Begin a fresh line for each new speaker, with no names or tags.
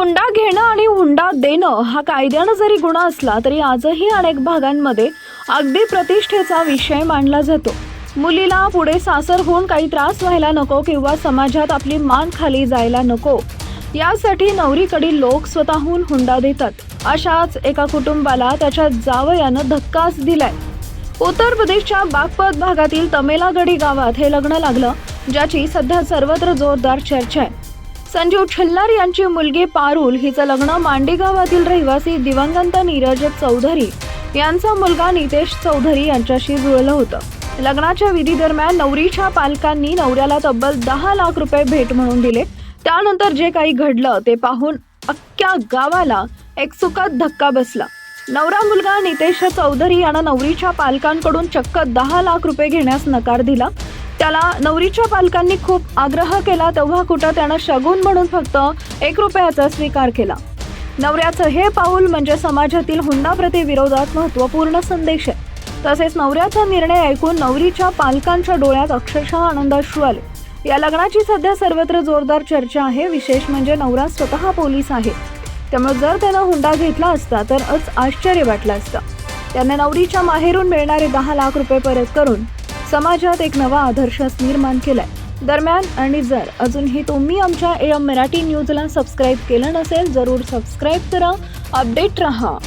हुंडा घेणं आणि हुंडा देणं हा कायद्यानं जरी गुन्हा असला तरी आजही अनेक भागांमध्ये अगदी प्रतिष्ठेचा विषय मानला जातो. मुलीला पुढे सासर होऊन काही त्रास व्हायला नको किंवा समाजात आपली मान खाली जायला नको. यासाठी नवरीकडील लोक स्वतःहून हुंडा देतात. अशाच एका कुटुंबाला त्याच्या जावयानं धक्काच दिलाय. उत्तर प्रदेशच्या बागपत भागातील तमेलागडी गावात हे लग्न लागलं ज्याची सध्या सर्वत्र जोरदार चर्चा आहे. संजीव छिल्लार यांची मुलगी पारुल हिचं लग्न मांडेगावातील रहिवासी दिवंगत नीरज चौधरी यांचा मुलगा नितेश चौधरी यांच्याशी जुळलं होतं. लग्नाच्या विधी दरम्यान नवरीच्या पालकांनी नवऱ्याला तब्बल दहा लाख रुपये भेट म्हणून दिले. त्यानंतर जे काही घडलं ते पाहून अख्ख्या गावाला एक सुखद धक्का बसला. नवरा मुलगा नितेश चौधरी यानं नवरीच्या पालकांकडून चक्क दहा लाख रुपये घेण्यास नकार दिला. त्याला नवरीच्या पालकांनी खूप आग्रह केला तेव्हा कुठं त्यानं शगुन म्हणून फक्त एक रुपयाचा स्वीकार केला. नवऱ्याचं हे पाऊल म्हणजे समाजातील हुंडाप्रती विरोधात महत्त्वपूर्ण संदेश आहे. तसेच नवऱ्याचा निर्णय ऐकून नवरीच्या पालकांच्या डोळ्यात अक्षरशः आनंदाश्रू आले. या लग्नाची सध्या सर्वत्र जोरदार चर्चा आहे विशेष म्हणजे नवरा स्वतः पोलीस आहे. त्यामुळे जर त्यानं हुंडा घेतला असता तर अच आश्चर्य वाटलं असतं. त्याने नवरीच्या माहेरून मिळणारे दहा लाख रुपये परत करून समाजात एक नवा आदर्श निर्माण केलाय. दरम्यान आणि जर अजूनही तुम्ही आमच्या एम मराठी न्यूजला सबस्क्राईब केलं नसेल जरूर सबस्क्राईब करा. अपडेट रहा.